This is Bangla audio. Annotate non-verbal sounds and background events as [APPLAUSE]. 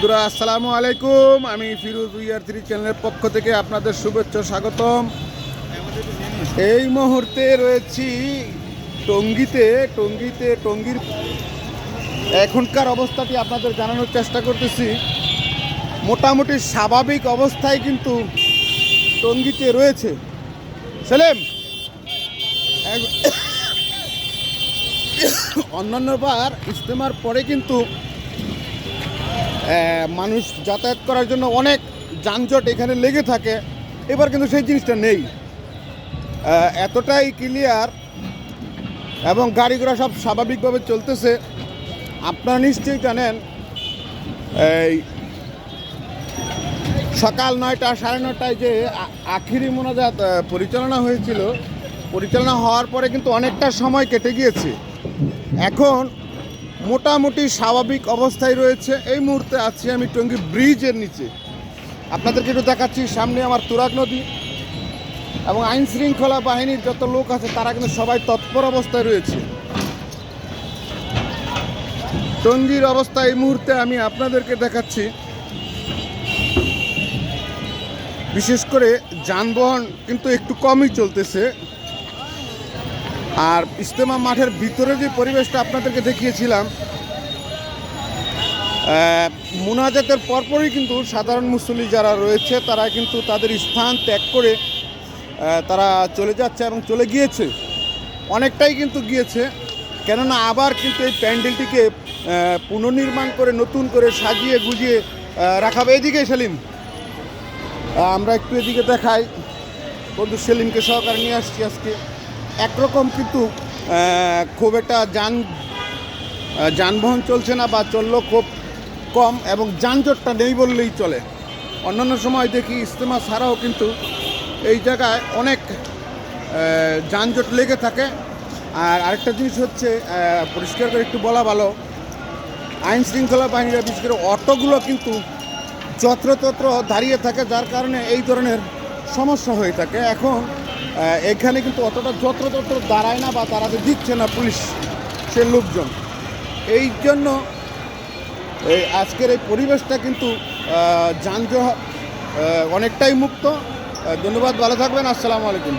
বন্ধুরা, আসসালামু আলাইকুম। আমি ফিরোজ উইয়ার থ্রি চ্যানেলের পক্ষ থেকে আপনাদের শুভেচ্ছা স্বাগতম। এই মুহূর্তে রয়েছি টঙ্গিতে। টঙ্গিতে, টঙ্গির এখনকার অবস্থাটি আপনাদের জানানোর চেষ্টা করতেছি। মোটামুটি স্বাভাবিক অবস্থায় কিন্তু টঙ্গিতে রয়েছে। সেলেম, এক- [COUGHS] অন্যান্যবার ইজতেমার পরে কিন্তু মানুষ যাতায়াত করার জন্য অনেক যানজট এখানে লেগে থাকে। এবার কিন্তু সেই জিনিসটা নেই। এতটাই ক্লিয়ার এবং গাড়ি ঘোড়া সব স্বাভাবিকভাবে চলতেছে। আপনারা নিশ্চয়ই জানেন, এই সকাল নয়টা, সাড়ে নটায় যে আখিরি মোনাজাত পরিচালনা হয়েছিল, পরিচালনা হওয়ার পরে কিন্তু অনেকটা সময় কেটে গিয়েছে। এখন মোটামুটি স্বাভাবিক অবস্থায় রয়েছে। এই মুহূর্তে আছি আমি টঙ্গী ব্রিজের নিচে। আপনাদেরকে একটু দেখাচ্ছি, সামনে আমার তুরাগ নদী এবং আইন শৃঙ্খলা বাহিনীর যত লোক আছে, তারা কিন্তু সবাই তৎপর অবস্থায় রয়েছে। টঙ্গীর অবস্থা এই মুহূর্তে আমি আপনাদেরকে দেখাচ্ছি। বিশেষ করে যানবাহন কিন্তু একটু কমই চলতেছে। আর ইজতেমা মাঠের ভিতরে যে পরিবেশটা আপনাদেরকে দেখিয়েছিলাম মুনাজাতের পরপরই কিন্তু সাধারণ মুসল্লি যারা রয়েছে, তারা কিন্তু তাদের স্থান ত্যাগ করে তারা চলে যাচ্ছে এবং চলে গিয়েছে। অনেকটাই কিন্তু গিয়েছে, কেননা আবার কিন্তু এই প্যান্ডেলটিকে পুনর্নির্মাণ করে, নতুন করে সাজিয়ে গুজিয়ে রাখা হবে এদিকে সেলিম আমরা একটু এদিকে দেখাই। বন্ধু সেলিমকে সহকারে নিয়ে আসছি আজকে। একরকম কিন্তু খুব একটা যান যানবাহন চলছে না বা চললেও খুব কম এবং যানজটটা নেই বললেই চলে। অন্যান্য সময় দেখি ইজতেমা ছাড়াও কিন্তু এই জায়গায় অনেক যানজট লেগে থাকে। আর আরেকটা জিনিস হচ্ছে পরিষ্কার করে একটু বলা ভালো, আইন শৃঙ্খলা বাহিনীরা, বিশেষ করে অটোগুলো কিন্তু যত্রতত্র দাঁড়িয়ে থাকে, যার কারণে এই ধরনের সমস্যা হয়ে থাকে। এখন এখানে কিন্তু অতটা যত্র যত্রতত্র দাঁড়ায় না বা তারা দিচ্ছে না পুলিশ, সে লোকজন। এই জন্য এই আজকের এই পরিবেশটা কিন্তু যানজট অনেকটাই মুক্ত। ধন্যবাদ, ভালো থাকবেন, আসসালামু আলাইকুম।